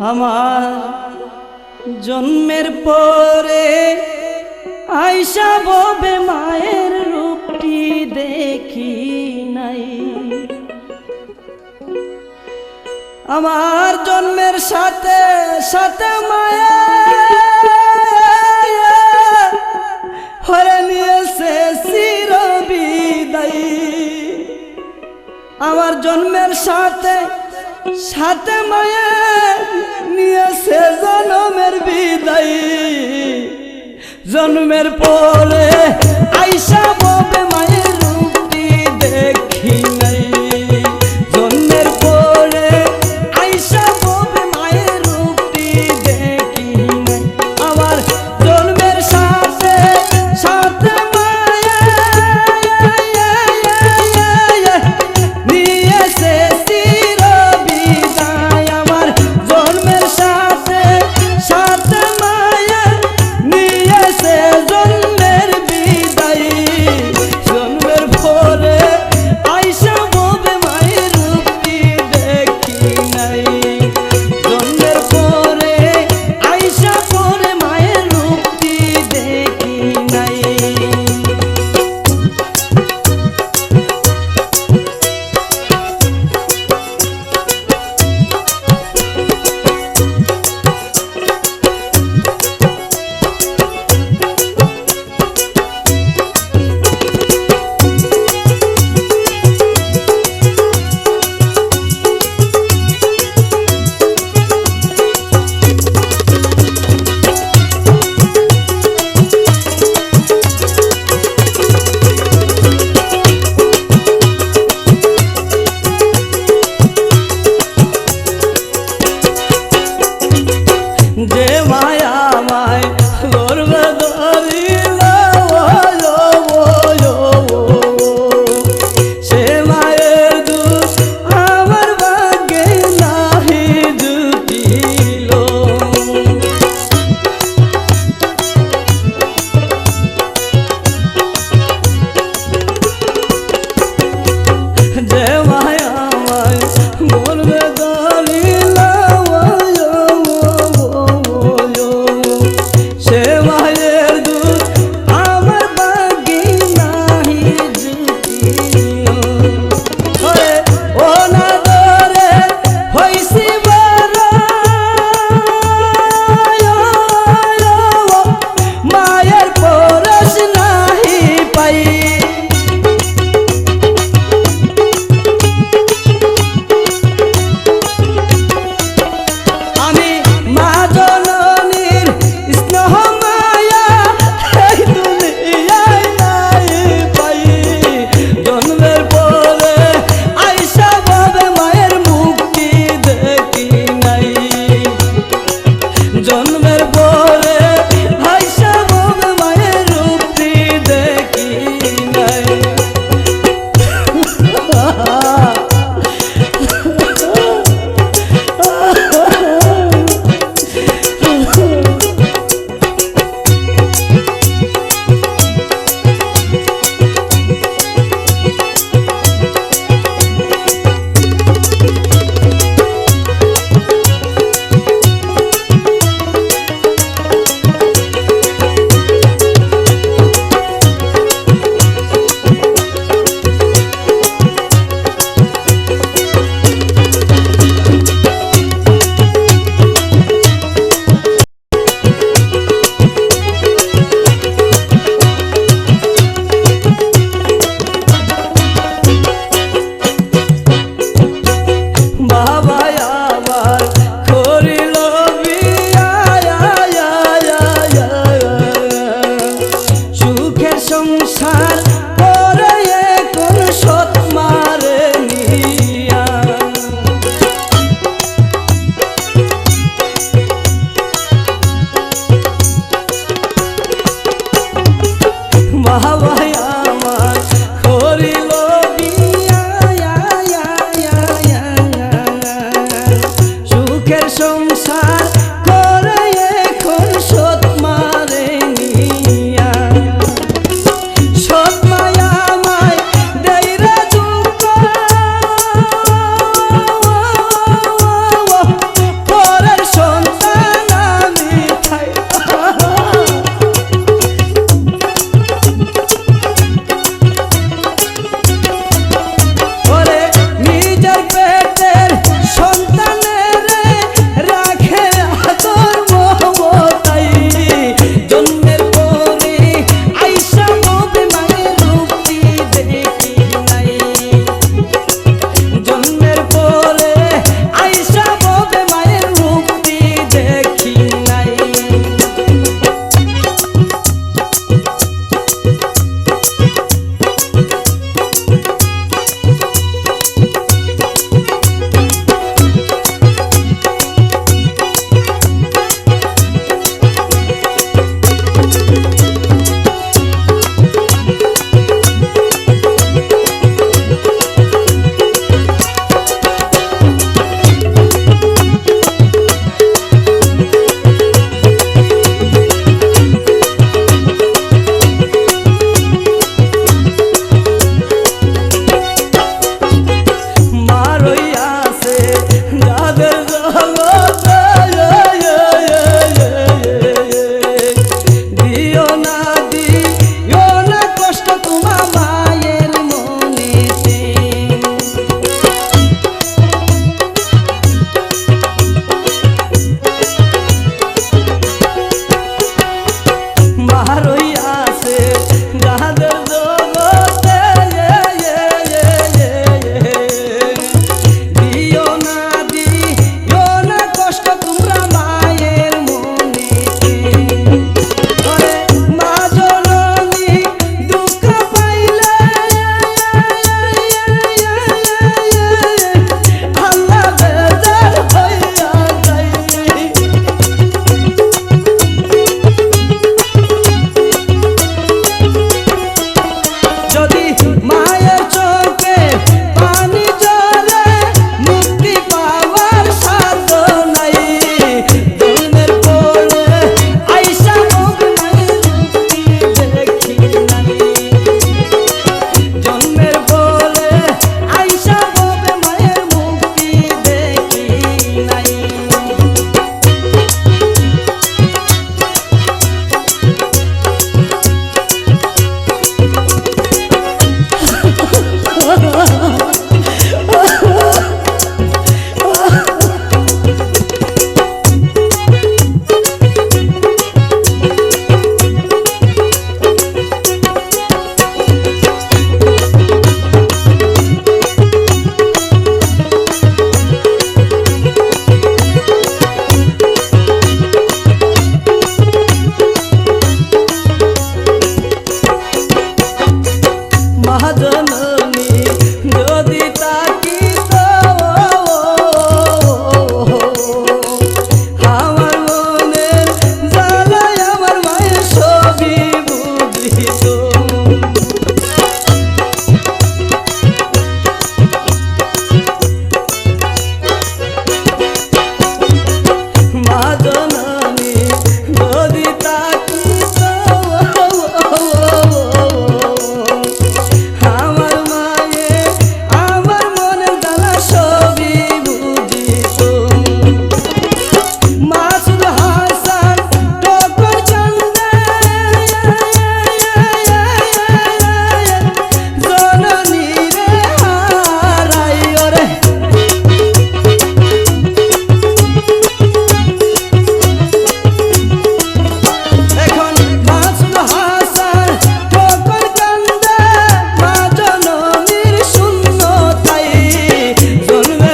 আমার জন্মের পরে আইসা ববে মায়ের রূপটি দেখি নাই। আমার জন্মের সাথে সাথে মায়া হরে নিয়েছে চিরবিদায়ী। আমার জন্মের সাথে সাথে মায়া নিয়েছে জনমের বিদায়। জন্মের পরে আইস ಬಹವ hello.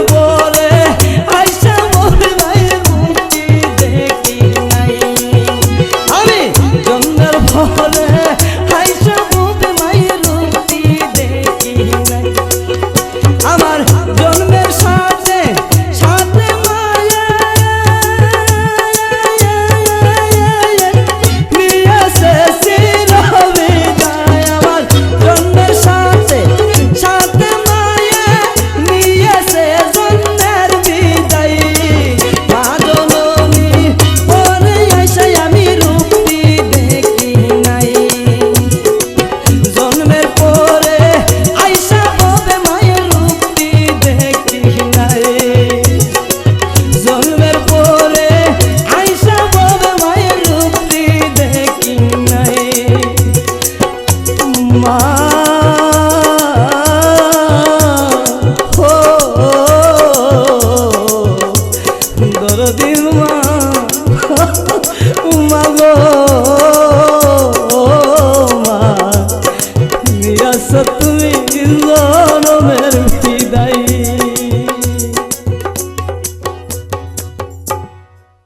করবো